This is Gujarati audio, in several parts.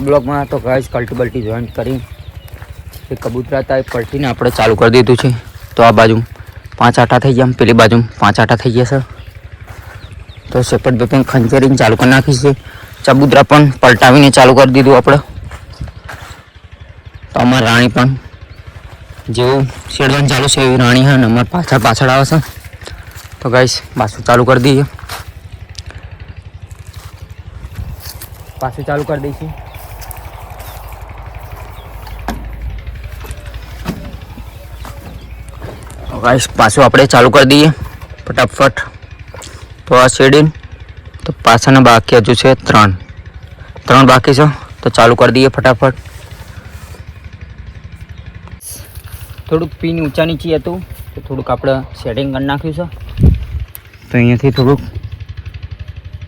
બ્લોકમાં તો ગાઈસ કલ્ટી બલ્ટી જોઈન્ટ કરી. એ કબૂતરા હતા એ પલટીને આપણે ચાલુ કરી દીધું છે. તો આ બાજુ પાંચ આટા થઈ ગયા. પેલી બાજુ પાંચ આટા થઈ ગયા છે. તો સેપરેટ બેપિંગ ખંજેરીને ચાલુ કરી નાખી છે. ચબૂતરા પણ પલટાવીને ચાલુ કરી દીધું આપણે. તો અમારી રાણી પણ જેવું શેડવાનું ચાલુ છે એવી રાણી હા ને અમારે પાછળ પાછળ આવે છે. તો ગાઈસ પાછું ચાલુ કરી દઈએ. પાછું ચાલુ કરી દઈશું. ગાઈસ પાછું આપણે ચાલુ કરી દઈએ ફટાફટ તો આ શેડીન તો પાછળના બાકી હજુ છે ત્રણ ત્રણ બાકી છે તો ચાલુ કરી દઈએ ફટાફટ થોડુંક પિન ઊંચા નીચે હતું તો થોડુંક આપણે સેટિંગ કરી નાખ્યું છે તો અહીંયાથી થોડુંક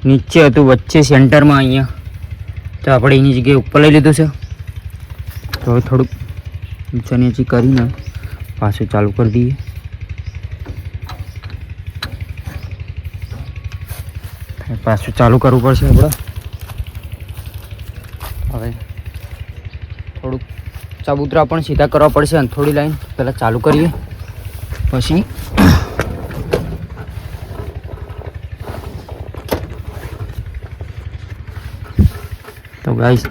નીચે હતું વચ્ચે સેન્ટરમાં અહીંયા તો આપણે એની જગ્યાએ ઉપર લઈ લીધું છે તો હવે થોડુંક ઊંચા નીચે કરીને પાછું ચાલુ કરી દઈએ પાછું ચાલુ કરવું પડશે આપણે. હવે થોડુંક ચાબુતરા પણ સીધા કરવા પડશે અને થોડી લાઈન પહેલાં ચાલુ કરીએ. પછી તો ગાઈસ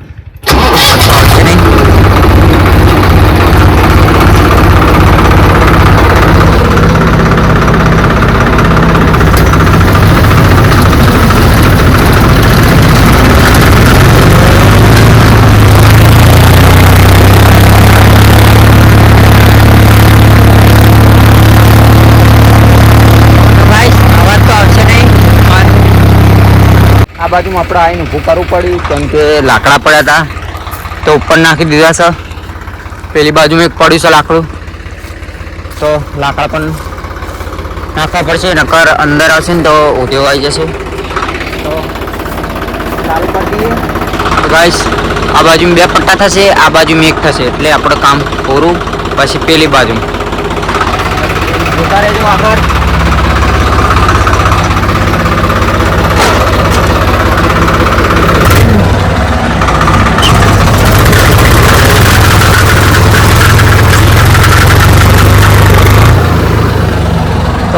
આ બાજુમાં આપણે આવીને ઊભું કરવું પડ્યું, કેમ કે લાકડા પડ્યા હતા તો ઉપર નાખી દીધા છે. પેલી બાજુમાં એક પડ્યું છે લાકડું. તો લાકડા પણ નાખવા પડશે, નકર અંદર આવશે ને તો ઉદ્યોગ આવી જશે. તો ચાલુ આ બાજુ બે પટ્ટા થશે, આ બાજુ એક થશે. એટલે આપણું કામ પૂરું. પછી પેલી બાજુ જોતા આગળ.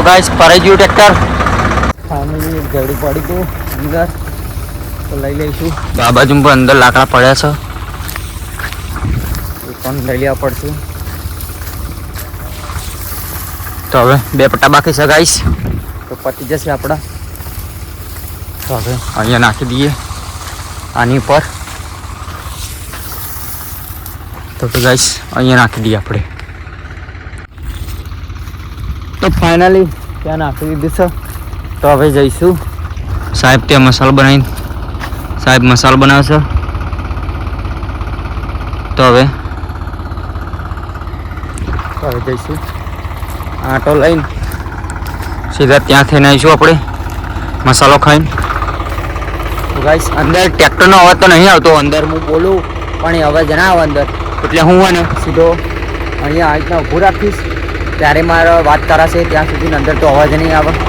ગાઈસ ફરી ગયું ટ્રેક્ટર. ફાઇનલી ઘડી પડી ગયું અંદર. તો લઈ લઈશું. આ બાજુ પણ અંદર લાકડા પડ્યા છે. એ પણ લઈ લેવા પડશે. તો હવે બે પટ્ટા બાકી છે ગાઈસ. તો પતી જશે આપણા. તો હવે અહીંયા નાખી દઈએ આની ઉપર. તો ગાઈસ અહીંયા નાખી દઈએ આપણે. તો ફાઇનલી ત્યાં નાખી દીધું છે. તો હવે જઈશું. સાહેબ ત્યાં મસાલો બનાવી સાહેબ મસાલો બનાવશે. તો હવે હવે જઈશું. આટો લઈને સીધા ત્યાં થઈને આવીશું આપણે મસાલો ખાઈને. ગાઈસ અંદર ટ્રેક્ટરનો અવાજ તો નહીં આવતો, અંદર હું બોલું, પણ એ અવાજ ના આવે અંદર. એટલે હું ને સીધો અહીંયા આ રીતના ઊભું રાખીશ. ત્યારે મારે વાત કરાશે ત્યાં સુધી અંદર તો અવાજ નહીં આવે.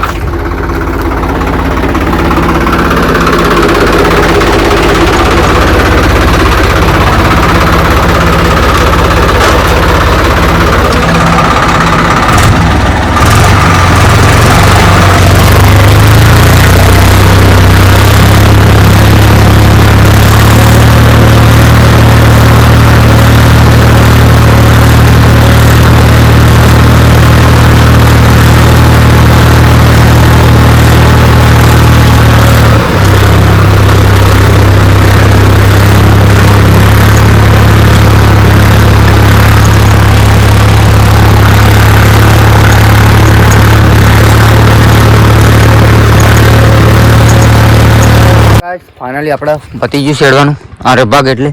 ફાઇનલી આપણે પતી ગયું શેડવાનું આ ભાગ એટલે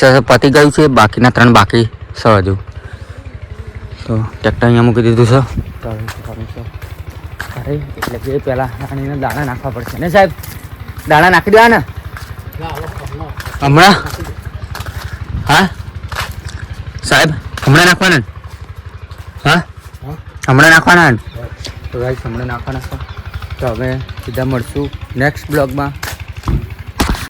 સાથે પતી ગયું છે. બાકીના ત્રણ બાકી સવા જેવું તો ટ્રેક્ટર અહીંયા મૂકી દીધું છે. અરે, એટલે કે પહેલાં રાણીને દાણા નાખવા પડશે. ને સાહેબ? દાણા નાખી દેવા ને હમણાં? હા? સાહેબ, હમણાં નાખવાના હા? હમણાં નાખવાના તો ગાઈસ હમણાં નાખવાના તો હવે સીધા મળશું નેક્સ્ટ બ્લોગમાં